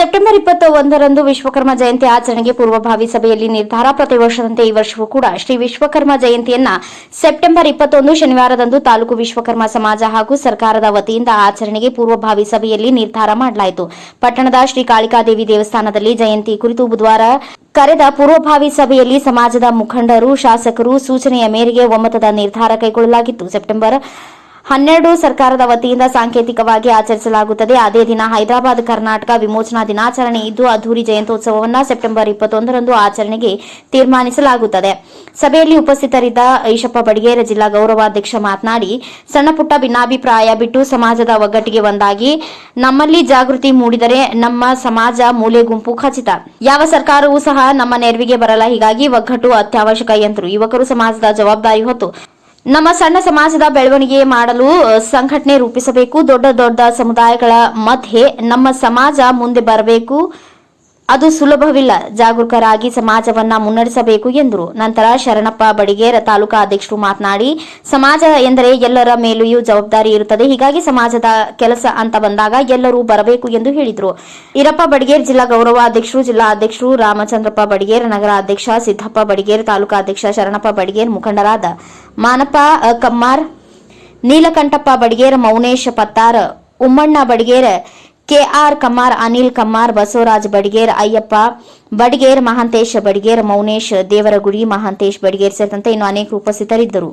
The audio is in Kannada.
ಸೆಪ್ಟೆಂಬರ್ ಇಪ್ಪತ್ತ ಒಂದರಂದು ವಿಶ್ವಕರ್ಮ ಜಯಂತಿ ಆಚರಣೆಗೆ ಪೂರ್ವಭಾವಿ ಸಭೆಯಲ್ಲಿ ನಿರ್ಧಾರ ಪ್ರತಿ ವರ್ಷದಂತೆ ಈ ವರ್ಷವೂ ಕೂಡ ಶ್ರೀ ವಿಶ್ವಕರ್ಮ ಜಯಂತಿಯನ್ನ ಸೆಪ್ಟೆಂಬರ್ ಇಪ್ಪತ್ತೊಂದು ಶನಿವಾರದಂದು ತಾಲೂಕು ವಿಶ್ವಕರ್ಮ ಸಮಾಜ ಹಾಗೂ ಸರ್ಕಾರದ ವತಿಯಿಂದ ಆಚರಣೆಗೆ ಪೂರ್ವಭಾವಿ ಸಭೆಯಲ್ಲಿ ನಿರ್ಧಾರ ಮಾಡಲಾಯಿತು. ಪಟ್ಟಣದ ಶ್ರೀ ಕಾಳಿಕಾದೇವಿ ದೇವಸ್ಥಾನದಲ್ಲಿ ಜಯಂತಿ ಕುರಿತು ಬುಧವಾರ ಕರೆದ ಪೂರ್ವಭಾವಿ ಸಭೆಯಲ್ಲಿ ಸಮಾಜದ ಮುಖಂಡರು, ಶಾಸಕರು ಸೂಚನೆಯ ಮೇರೆಗೆ ಒಮ್ಮತದ ನಿರ್ಧಾರ ಕೈಗೊಳ್ಳಲಾಗಿತ್ತು. ಸೆಪ್ಟೆಂಬರ್ ಹನ್ನೆರಡು ಸರ್ಕಾರದ ವತಿಯಿಂದ ಸಾಂಕೇತಿಕವಾಗಿ ಆಚರಿಸಲಾಗುತ್ತದೆ. ಅದೇ ದಿನ ಹೈದರಾಬಾದ್, ಕರ್ನಾಟಕ ವಿಮೋಚನಾ ದಿನಾಚರಣೆ ಇದ್ದು ಅದ್ದೂರಿ ಜಯಂತ್ಯೋತ್ಸವವನ್ನು ಸೆಪ್ಟೆಂಬರ್ ಇಪ್ಪತ್ತೊಂದರಂದು ಆಚರಣೆಗೆ ತೀರ್ಮಾನಿಸಲಾಗುತ್ತದೆ. ಸಭೆಯಲ್ಲಿ ಉಪಸ್ಥಿತರಿದ್ದ ಈಶಪ್ಪ ಬಡಿಗೇರ ಜಿಲ್ಲಾ ಗೌರವಾಧ್ಯಕ್ಷ ಮಾತನಾಡಿ, ಸಣ್ಣಪುಟ್ಟ ಭಿನ್ನಾಭಿಪ್ರಾಯ ಬಿಟ್ಟು ಸಮಾಜದ ಒಗ್ಗಟ್ಟಿಗೆ ಒಂದಾಗಿ, ನಮ್ಮಲ್ಲಿ ಜಾಗೃತಿ ಮೂಡಿದರೆ ನಮ್ಮ ಸಮಾಜ ಮೂಲೆ ಗುಂಪು ಖಚಿತ. ಯಾವ ಸರ್ಕಾರವೂ ಸಹ ನಮ್ಮ ನೆರವಿಗೆ ಬರಲ್ಲ. ಹೀಗಾಗಿ ಒಗ್ಗಟ್ಟು ಅತ್ಯವಶ್ಯಕ ಎಂದರು. ಯುವಕರು ಸಮಾಜದ ಜವಾಬ್ದಾರಿ ಹೊತ್ತು ನಮ್ಮ ಸಣ್ಣ ಸಮಾಜದ ಬೆಳವಣಿಗೆ ಮಾಡಲು ಸಂಘಟನೆ ರೂಪಿಸಬೇಕು. ದೊಡ್ಡ ದೊಡ್ಡ ಸಮುದಾಯಗಳ ಮಧ್ಯೆ ನಮ್ಮ ಸಮಾಜ ಮುಂದೆ ಬರಬೇಕು. ಅದು ಸುಲಭವಿಲ್ಲ. ಜಾಗೃತರಾಗಿ ಸಮಾಜವನ್ನ ಮುನ್ನಡೆಸಬೇಕು ಎಂದರು. ನಂತರ ಶರಣಪ್ಪ ಬಡಿಗೇರ ತಾಲೂಕಾ ಅಧ್ಯಕ್ಷರು ಮಾತನಾಡಿ, ಸಮಾಜ ಎಂದರೆ ಎಲ್ಲರ ಮೇಲೆಯೂ ಜವಾಬ್ದಾರಿ ಇರುತ್ತದೆ. ಹೀಗಾಗಿ ಸಮಾಜದ ಕೆಲಸ ಅಂತ ಬಂದಾಗ ಎಲ್ಲರೂ ಬರಬೇಕು ಎಂದು ಹೇಳಿದರು. ಈರಪ್ಪ ಬಡಿಗೇರ್ ಜಿಲ್ಲಾ ಗೌರವಾಧ್ಯಕ್ಷರು ಜಿಲ್ಲಾ ಅಧ್ಯಕ್ಷರು ರಾಮಚಂದ್ರಪ್ಪ ಬಡಿಗೇರ್, ನಗರ ಅಧ್ಯಕ್ಷ ಸಿದ್ದಪ್ಪ ಬಡಿಗೇರ್, ತಾಲೂಕಾ ಅಧ್ಯಕ್ಷ ಶರಣಪ್ಪ ಬಡಿಗೇರ್ ಮುಖಂಡರಾದ ಮಾನಪ್ಪ ಕಮ್ಮಾರ್, ನೀಲಕಂಠಪ್ಪ ಬಡಿಗೇರ್, ಮೌನೇಶ್ ಪತ್ತಾರ್, ಉಮ್ಮಣ್ಣ ಬಡಿಗೇರ್ ಕೆಆರ್ ಕಮಾರ್, ಅನಿಲ್ ಕಮಾರ್, ಬಸವರಾಜ್ ಬಡಿಗೇರ್, ಅಯ್ಯಪ್ಪ ಬಡಿಗೇರ್, ಮಹಾಂತೇಶ್ ಬಡಿಗೇರ್, ಮೌನೇಶ್ ದೇವರಗುಡಿ, ಮಹಾಂತೇಶ್ ಬಡಿಗೇರ್ ಸೇರಿದಂತೆ ಇನ್ನು ಅನೇಕ ಉಪಸ್ಥಿತರಿದ್ದರು.